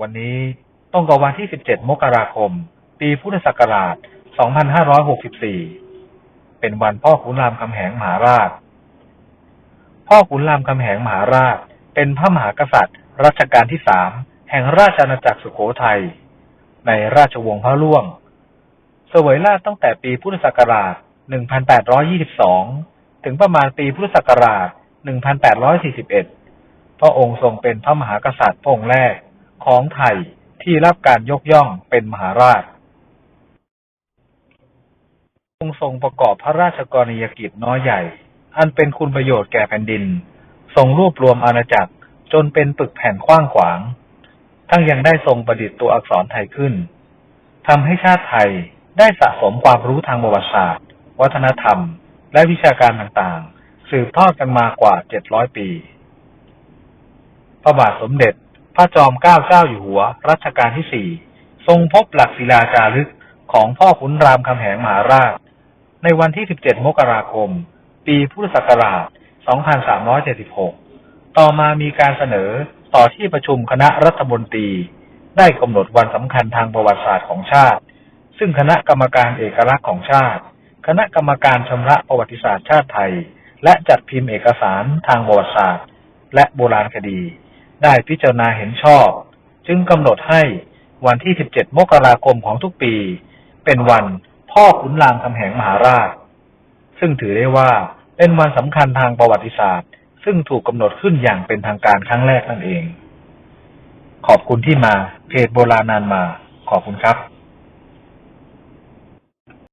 วันนี้ตรงกับวันที่ 17 มกราคม ปีพุทธศักราช 2564 เป็นวันพ่อขุนรามคำแหงมหาราช พ่อขุนรามคำแหงมหาราช เป็นพระมหากษัตริย์ รัชกาลที่สามแห่งราชอาณาจักรสุโขทัย ในราชวงศ์พระล่วง เสวยราชตั้งแต่ปีพุทธศักราช 1822 ถึงประมาณปีพุทธศักราช 1841 พระองค์ทรงเป็นพระมหากษัตริย์พระองค์แรก ของไทยที่รับการยกย่องเป็นมหาราชทรงทรงประกอบพระราชกรณียกิจน้อยใหญ่ อันเป็นคุณประโยชน์แก่แผ่นดิน ทรงรวบรวมอาณาจักรจนเป็นปึกแผ่นกว้างขวาง ทั้งยังได้ทรงประดิษฐ์ตัวอักษรไทยขึ้นทำให้ชาติไทยได้สะสมความรู้ทางประวัติศาสตร์ วัฒนธรรม และวิชาการต่างๆ สืบทอดกันมากว่า 700 ปี พระบาทสมเด็จ พระจอมเกล้าเจ้าอยู่หัว รัชกาลที่4ทรงพบหลักศิลาจารึกของพ่อขุนรามคำแหงมหาราช ในวันที่ 17 มกราคม ปีพุทธศักราช 2376 ต่อมามีการเสนอต่อที่ประชุมคณะรัฐมนตรี ได้กำหนดวันสำคัญทางประวัติศาสตร์ของชาติ ซึ่งคณะกรรมการเอกลักษณ์ของชาติ คณะกรรมการชำระประวัติศาสตร์ชาติไทย และจัดพิมพ์เอกสารทางประวัติศาสตร์ และโบราณคดี ได้พิจารณาเห็นชอบ จึงกำหนดให้วันที่ 17 มกราคมของทุกปี เป็นวันพ่อขุนรามคำแหงมหาราช ซึ่งถือได้ว่าเป็นวันสำคัญทางประวัติศาสตร์ ซึ่งถูกกำหนดขึ้นอย่างเป็นทางการครั้งแรกนั่นเอง ขอบคุณที่มาเพจโบราณนานมา ขอบคุณครับ